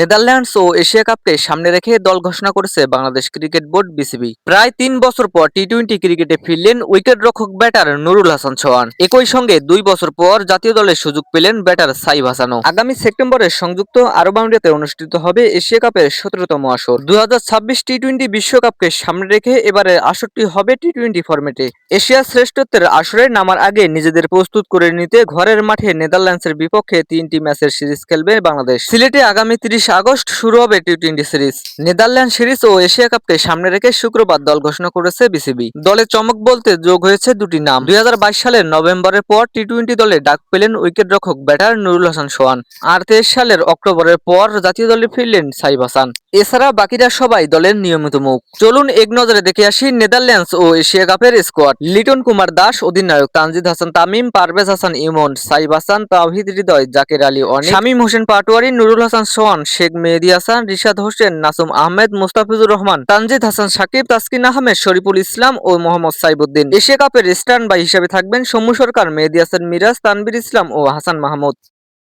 Netherlands ও Asia কাপকে সামনে রেখে দল ঘোষণা করেছে বাংলাদেশ ক্রিকেট বোর্ড বিসিবি। প্রায় তিন বছর পর টি টোয়েন্টি ক্রিকেটে ফিরলেন উইকেট রক্ষক ব্যাটার নুরুল হাসান সোহান একই সঙ্গে দুই বছর পর জাতীয় দলের সুযোগ পেলেন ব্যাটার সাইব হাসানও। আগামী সেপ্টেম্বরে সংযুক্ত আরব আমিরাতে অনুষ্ঠিত হবে এশিয়া কাপের সতেরোতম আসর। দু টি টোয়েন্টি বিশ্বকাপকে সামনে রেখে এবারে আসরটি হবে টি টোয়েন্টি ফরম্যাটে। এশিয়া শ্রেষ্ঠত্বের আসরে নামার আগে নিজেদের প্রস্তুত করে নিতে ঘরের মাঠে নেদারল্যান্ডসের বিপক্ষে তিনটি ম্যাচের সিরিজ খেলবে বাংলাদেশ। সিলেটে আগামী তিরিশ আগস্ট শুরু হবে T twenty series. Netherland series ও এশিয়া কাপকে সামনে রেখে শুক্রবার দল ঘোষণা করেছে বিসিবি। দলে চমক বলতে যোগ হয়েছে দুটি নাম। দুই হাজার বাইশ সালের নভেম্বরের পর টি টোয়েন্টি দলে ডাক পেলেন উইকেট রক্ষক ব্যাটার নুরুল হাসান সোহান। আর তেইশ সালের অক্টোবরের পর জাতীয় দলে ফিরলেন সাইব হাসান। এছাড়া বাকিরা সবাই দলের নিয়মিত মুখ। চলুন এক নজরে দেখে আসি নেদারল্যান্ডস ও এশিয়া কাপের স্কোয়াড। লিটন কুমার দাস, অধিনায়ক তানজিদ হাসান তামিম, পারভেজ হাসান ইমন সাইব হাসান, তাওহিদ হৃদয়, জাকের আলী অনিক, শামীম হোসেন পাটোয়ারি, নুরুল হাসান সোহান শেখ মেহেদি হাসান, রিশাদ হোসেন, নাসুম আহমেদ, মুস্তাফিজুর রহমান, তানজিদ হাসান, সাকিব, তাসকিন আহমেদ, শরীফুল ইসলাম ও মোহাম্মদ সাইবুদ্দিন। এশিয়া কাপের স্ট্যান্ড বাই হিসেবে থাকবেন সৌম্য সরকার, মেহেদি হাসান মিরাজ তানবির ইসলাম ও হাসান মাহমুদ।